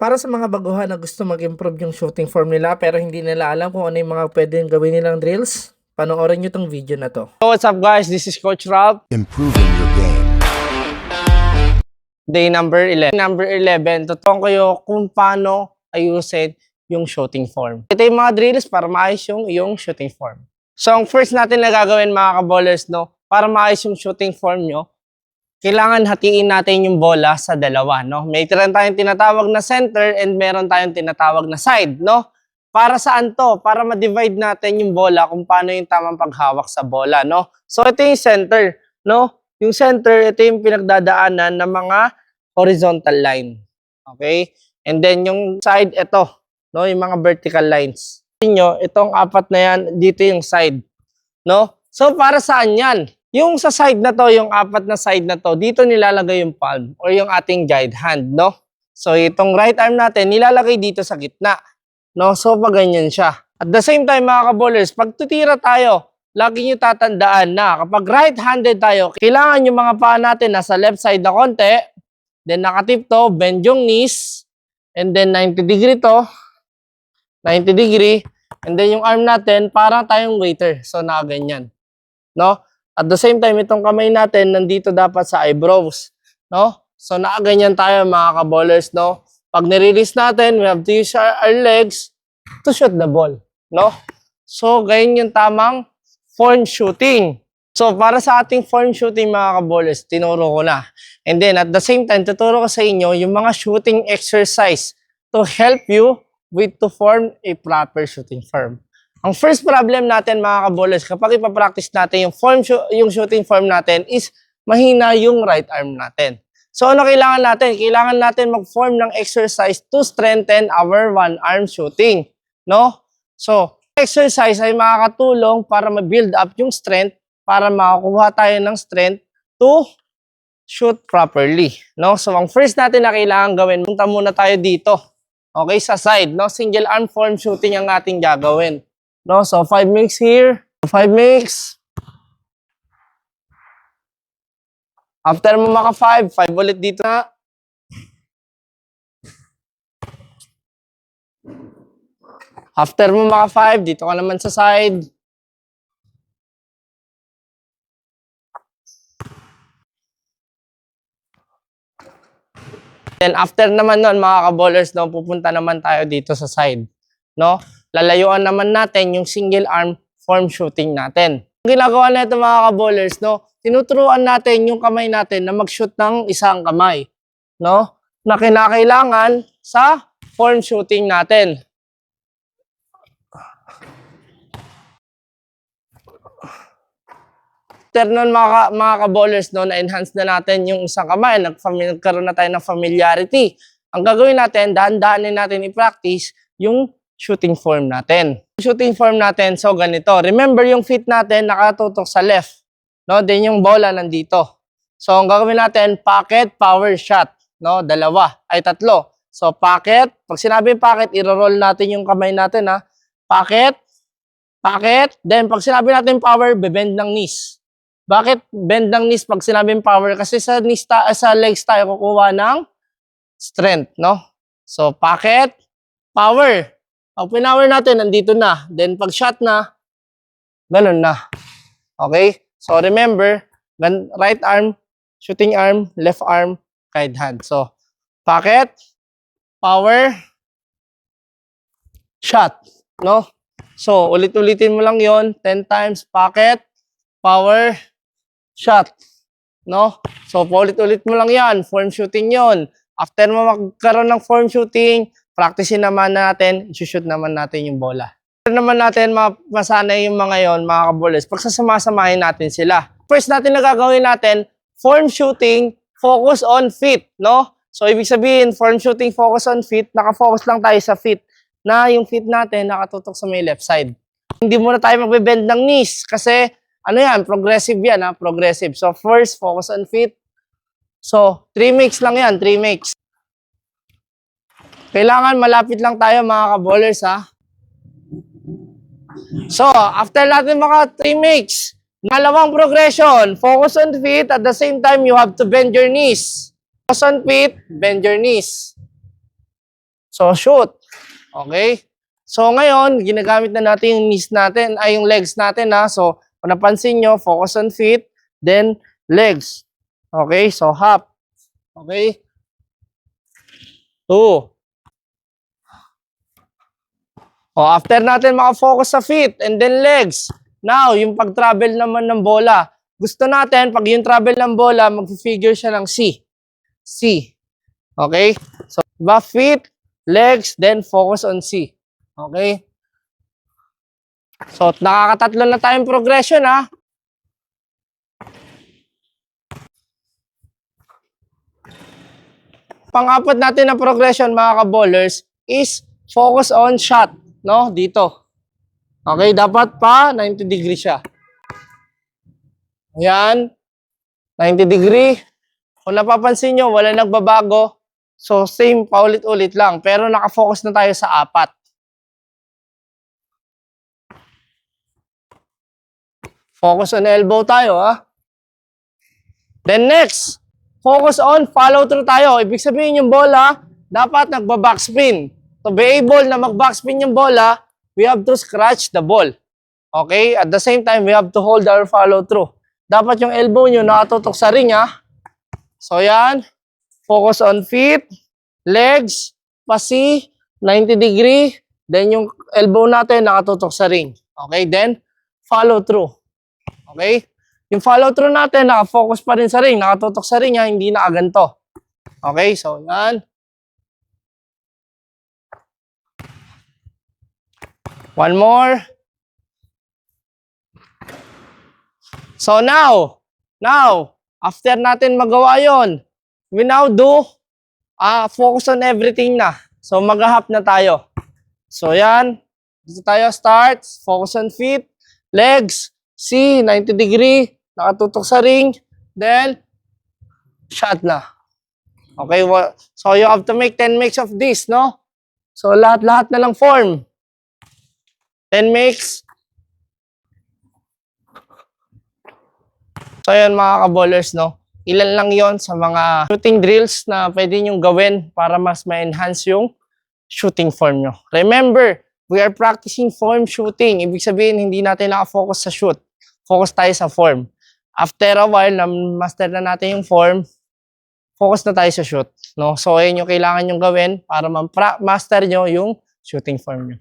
Para sa mga baguhan na gusto mag-improve yung shooting form nila pero hindi nila alam kung ano yung mga pwedeng gawin nilang drills, panoorin nyo tong video na to. So what's up guys? This is Coach Ralph. improving your game. Day number 11. Number 11, tutong kayo kung paano ayusin yung shooting form. Ito yung mga drills para maayos yung iyong shooting form. So ang first natin na gagawin mga kabowlers, no, para maayos yung shooting form nyo, kailangan hatiin natin yung bola sa dalawa, no? May tayong tinatawag na center and meron tayong tinatawag na side, no? Para saan to? Para ma-divide natin yung bola kung paano yung tamang paghawak sa bola, no? So ito yung center, no? Yung center, ito yung pinagdadaanan ng mga horizontal line. Okay? And then yung side, ito, no? Yung mga vertical lines. Nyo, itong apat na yan, dito yung side, no? So para saan yan? Yung sa side na to, yung apat na side na to, dito nilalagay yung palm or yung ating guide hand, no? So itong right arm natin, nilalagay dito sa gitna, no? So pag ganyan siya. At the same time mga kabowlers, pag tutira tayo, lagi nyo tatandaan na kapag right-handed tayo, kailangan yung mga paa natin nasa left side na konti, then nakatip to, bend yung knees, and then 90 degree to, 90 degree, and then yung arm natin, parang tayong waiter. So nakaganyan, no? At the same time, itong kamay natin, nandito dapat sa eyebrows. No? So, nakaganyan tayo mga kabowlers, no? Pag nirelease natin, we have to use our, our legs to shoot the ball. No? So, ganyan yung tamang form shooting. So, para sa ating form shooting mga kabowlers, tinuro ko na. And then, at the same time, tuturo ko sa inyo yung mga shooting exercise to help you with to form a proper shooting form. Ang first problem natin mga kabowlers, kapag ipapractice natin yung, form, yung shooting form natin is mahina yung right arm natin. So ano kailangan natin? Kailangan natin mag-form ng exercise to strengthen our one arm shooting. No? So, exercise ay makakatulong para ma-build up yung strength para makakuha tayo ng strength to shoot properly. No? So, ang first natin na kailangan gawin, punta muna tayo dito. Okay, sa side, no? Single arm form shooting ang ating gagawin. No? So, 5 mix here. 5 mix. After mo maka 5, 5 ulit dito na. After mo maka 5, dito ka naman sa side. Then after naman nun, mga kabowlers, no, pupunta naman tayo dito sa side. No? Lalayuan naman natin yung single arm form shooting natin. Ang ginagawa nito mga kabowlers, no, tinuturuan natin yung kamay natin na mag-shoot ng isang kamay. No? Na kinakailangan sa form shooting natin. After nun mga, mga ka-bowlers, no, na-enhance na natin yung isang kamay, nagkaroon na tayo ng familiarity. Ang gagawin natin, dahan-dahanin natin i-practice yung shooting form natin. Shooting form natin, so ganito. Remember yung feet natin nakatutok sa left. No? Then yung bola nandito. So ang gagawin natin, pocket, power shot. No? Dalawa, ay tatlo. So pocket, pag sinabi pocket, iro-roll natin yung kamay natin ha. Pocket, pocket, then pag sinabi natin power, bebend ng knees. Bakit bend ng knees pag sinabing power? Kasi sa knees ta- sa legs tayo kukuha ng strength, no? So, pocket, power. Pag pinower natin, nandito na. Then, pag shot na, ganun na. Okay? So, remember, right arm, shooting arm, left arm, guide hand. So, pocket, power, shot. No? So, ulit-ulitin mo lang yon 10 times, pocket, power, shot. No? So, paulit-ulit mo lang yan. Form shooting yon. After mo magkaroon ng form shooting, practicein naman natin, shoot naman natin yung bola. After naman natin ma- masanay yung mga yon, mga kaboles, pagsasama-samahin natin sila. First natin na gagawin natin, form shooting, focus on feet, no? So, ibig sabihin, form shooting, focus on feet, nakafocus lang tayo sa feet, na yung feet natin nakatutok sa may left side. Hindi muna tayo magbe-bend ng knees kasi ano yan, progressive yan ha, progressive. So first, focus on feet. So, 3 mix lang yan, 3 mix. Kailangan malapit lang tayo mga ka-bowlers ha. So, after natin maka 3 mix, dalawang progression, focus on feet, at the same time, you have to bend your knees. Focus on feet, bend your knees. So, shoot. Okay? So, ngayon, ginagamit na natin yung knees natin, ay yung legs natin ha. So, kung napansin nyo, focus on feet, then legs. Okay? So, hop. Okay? Two. O, after natin makafocus sa feet and then legs. Now, yung pag-travel naman ng bola. Gusto natin, pag yung travel ng bola, mag-figure siya ng C. C. Okay? So, diba? Feet, legs, then focus on C. Okay? So, nakakatatlo na tayong progression, ha? Pang-apat natin na progression, mga ka-ballers, is focus on shot, no? Dito. Okay, dapat pa 90 degree siya. Ayan. 90 degree. Kung napapansin nyo, wala nagbabago. So, same paulit-ulit lang. Pero nakafocus na tayo sa apat. Focus on elbow tayo, ha? Then next, focus on follow through tayo. Ibig sabihin yung bola, dapat nagba-backspin. To be able na mag-backspin yung bola, we have to scratch the ball. Okay? At the same time, we have to hold our follow through. Dapat yung elbow nyo nakatutok sa ring, ha? So, yan. Focus on feet, legs, pasi, 90 degree. Then, yung elbow natin nakatutok sa ring. Okay? Then, follow through. Okay? Yung follow through natin, nakafocus pa rin sa ring, nakatutok sa ring, ha? hindi nakaganto. Okay? So, yan. One more. So now, now, after natin magawa yon, we now do ah focus on everything na. So mag-hop na tayo. So yan, dito tayo start, focus on feet, legs, C, 90 degree, nakatutok sa ring, then shot na. Okay, so you have to make 10 makes of this, no? So lahat-lahat na lang form. 10 makes. So yun mga kaballers, no? Ilan lang yon sa mga shooting drills na pwede nyo gawin para mas ma-enhance yung shooting form nyo. Remember, we are practicing form shooting. Ibig sabihin, hindi natin nakafocus sa shoot. Focus tayo sa form. After a while, na master na natin yung form, focus na tayo sa shoot. No? So, yun yung kailangan nyo gawin para ma-master nyo yung shooting form nyo.